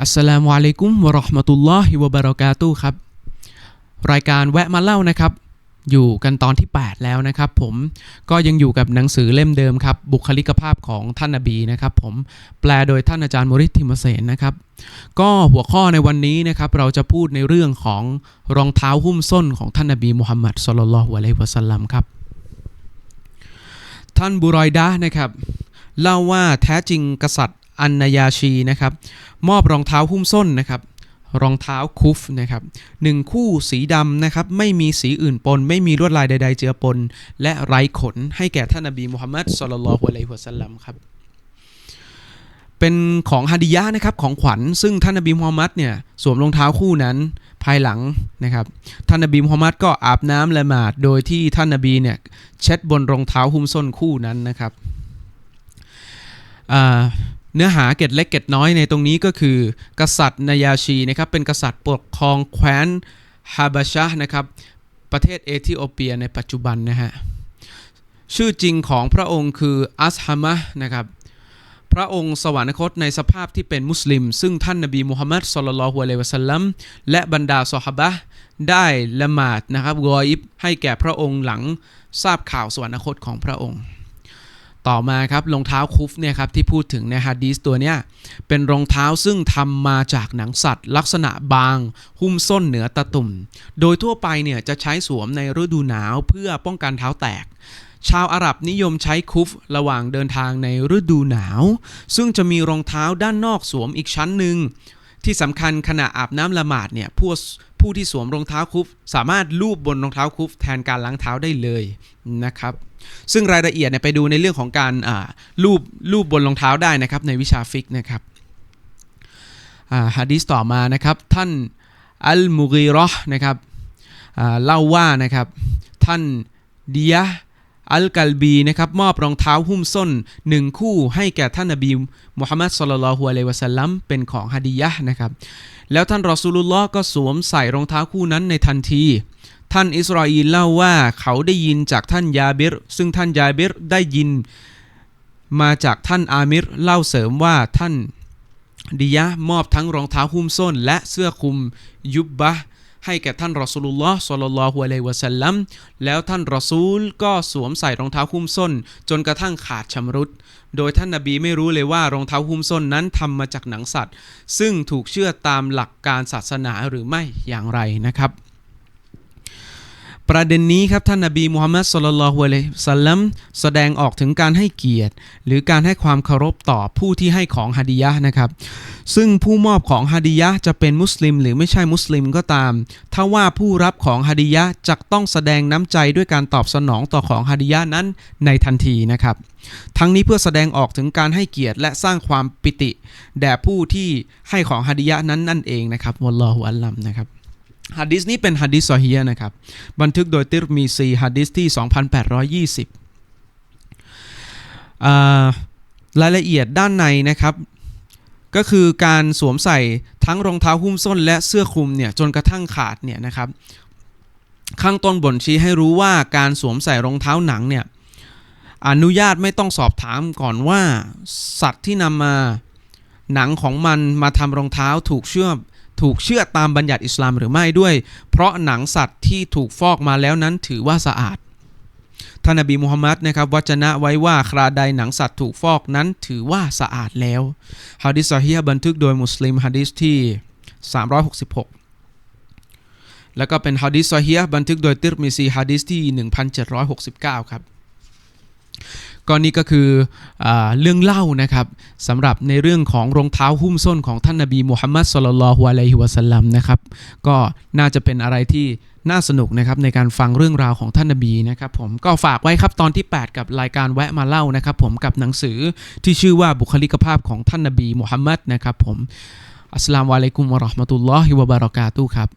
อัสสลามุอะลัยกุมวะเราะห์มะตุลลอฮิวะบะเราะกาตุครับ รายการแวะมาเล่านะครับ อยู่กันตอนที่ 8 แล้วนะครับ ผมก็ยังอยู่กับหนังสือเล่มเดิมครับ บุคลิกภาพของท่านนบีนะครับ ผมแปลโดยท่านอาจารย์มริทิมเสนนะครับ ก็หัวข้อในวันนี้นะครับ เราจะพูดในเรื่องของรองเท้าหุ้มส้นของท่านนบีมุฮัมมัดศ็อลลัลฮุอะลัยฮิวะสัลลัมครับ ท่านบุรอยดะนะครับเล่าว่าแท้จริงกษัตริย์ อันนายาชีนะครับมอบรองเท้าหุ้มส้นนะครับรองเท้าคุฟนะครับหนึ่งคู่สีดำนะครับไม่มีสีอื่นปน ไม่มีลวดลายใด ๆ เจือปน และไร้ขนให้แก่ท่านนบีมุฮัมมัดสุลลัลฮุอะลัยฮิวะสัลลัมครับเป็นของฮาดิยะนะครับของขวัญ ซึ่งท่านนบีมุฮัมมัดเนี่ยสวมรองเท้าคู่นั้นภายหลังนะครับท่านนบีมุฮัมมัดก็อาบน้ำละหมาดโดยที่ท่านนบีเนี่ยเช็ดบนรองเท้าหุ้มส้นคู่นั้นนะครับอ่า เนื้อหาเกร็ดเล็กเกร็ดน้อยในตรงนี้ก็คือ กษัตริย์นายาชีนะครับเป็นกษัตริย์ปกครองแคว้นฮาบาชะนะครับประเทศเอธิโอเปียในปัจจุบันนะฮะชื่อจริงของพระองค์คืออัสฮามะนะครับพระองค์สวรรคตในสภาพที่เป็นมุสลิม ซึ่งท่านนบีมุฮัมมัดสุลลัลฮุอะลัยวะสัลลัมและบรรดาซอฮาบะได้ละหมาดนะครับกออิบให้แก่พระองค์หลังทราบข่าวสวรรคตของพระองค์ ต่อมาครับรองเท้าคุฟเนี่ยครับที่พูดถึงในฮะดีสตัวเนี้ยเป็นรองเท้าซึ่งทำมาจากหนังสัตว์ ลักษณะบาง หุ้มส้นเหนือตะตุ่ม โดยทั่วไปเนี่ยจะใช้สวมในฤดูหนาวเพื่อป้องกันเท้าแตก ชาวอาหรับนิยมใช้คุฟระหว่างเดินทางในฤดูหนาว ซึ่งจะมีรองเท้าด้านนอกสวมอีกชั้นหนึ่งที่สำคัญขณะอาบน้ำละหมาดเนี่ยผู้ ผู้ที่สวมรองเท้าคุฟสามารถลูบบนรองเท้าคุฟแทนการล้างเท้าได้เลยนะครับ ซึ่งรายละเอียดเนี่ยไปดูในเรื่องของการลูบลูบบนรองเท้าได้นะครับในวิชาฟิกนะครับฮะดีสต่อมานะครับท่านอัลมุกีรอนะครับเล่าว่านะครับท่านดีย อัลกัลบีนะครับมอบรองเท้าหุ้มส้นหนึ่งคู่ให้แก่ท่านนบีมุฮัมมัดสุลลัลฮุอะลัยวะสัลลัมเป็นของฮะดียะนะครับ แล้วท่านรอซูลุลลอฮ์ก็สวมใส่รองเท้าคู่นั้นในทันที ท่านอิสราเอลเล่าว่าเขาได้ยินจากท่านยาเบรซึ่งท่านยาเบรได้ยิน มาจากท่านอามิรเล่าเสริมว่าท่านดิยะมอบทั้งรองเท้าหุ้มส้น และเสื้อคลุมยุบบะ ให้แก่ท่านรอซูลุลลอฮ์ศ็อลลัลลอฮุอะลัยวะสัลลัมแล้วท่านรอซูลก็สวมใส่รองเท้าหุ้มส้น จนกระทั่งขาดชำรุด โดยท่านนบีไม่รู้เลยว่ารองเท้าหุ้มส้นนั้นทำมาจากหนังสัตว์ ซึ่งถูกเชื่อตามหลักการศาสนาหรือไม่อย่างไรนะครับ ประเด็นนี้ครับท่านนบีมูฮัมมัดสุลลัลฮุอะลัยสัลลัมแสดงออกถึงการให้เกียรติ หรือการให้ความเคารพต่อผู้ที่ให้ของฮาดิยะห์นะครับ ซึ่งผู้มอบของฮาดิยะห์จะเป็นมุสลิม หรือไม่ใช่มุสลิมก็ตาม ถ้าว่าผู้รับของฮาดิยะห์จะต้องแสดงน้ำใจด้วยการตอบสนองต่อของฮาดิยะห์นั้นในทันทีนะครับ ทั้งนี้เพื่อแสดงออกถึงการให้เกียรติและสร้างความปิติ แด่ผู้ที่ให้ของฮาดิยะห์นั้นนั่นเองนะครับวัลลอฮุอัลลัมนะครับ ฮะดิษนี้เป็นฮะดิษซอฮียนะครับ บันทึกโดยติรมีซีฮะดิษที่ 2820อ่ารายละเอียดด้านในนะครับ ก็คือการสวมใส่ทั้งรองเท้าหุ้มส้นและเสื้อคลุมเนี่ยจนกระทั่งขาดเนี่ยนะครับ ข้างต้นบ่นชี้ให้รู้ว่าการสวมใส่รองเท้าหนังเนี่ยอนุญาตไม่ต้องสอบถามก่อนว่า สัตว์ที่นำมาหนังของมันมาทำรองเท้าถูกเชื่อม ถูกเชื่อตามบัญญัติอิสลามหรือไม่ด้วย เพราะหนังสัตว์ที่ถูกฟอกมาแล้วนั้นถือว่าสะอาดท่านนบีมุฮัมมัดนะครับวจนะไว้ว่าคราใดหนังสัตว์ถูกฟอกนั้นถือว่าสะอาดแล้วฮะดิษซอฮีฮ์บันทึกโดยมุสลิมฮะดิษที่ 366 แล้วก็เป็นฮะดิษซอฮีฮ์บันทึกโดยติรมิซีฮะดิษที่ 1769 ครับ ก็นี่ก็คืออเรื่องเล่านะครับสำหรับในเรื่องของรองเท้าหุ้มส้นของท่านนบีมุฮัมมัดสุลลัลฮุอะลัยฮิวะสัลลัมนะครับก็น่าจะเป็นอะไรที่น่าสนุกนะครับในการฟังเรื่องราวของท่านนบีนะครับผมก็ฝากไว้ครับตอนที่ 8 กับรายการแวะมาเล่านะครับผมกับหนังสือที่ชื่อว่าบุคลิกภาพของท่านนบีมุฮัมมัดนะครับผมอัสลามุอะลัยกุมวะราะห์มะตุลลอฮิวะบะเรากาตุครับ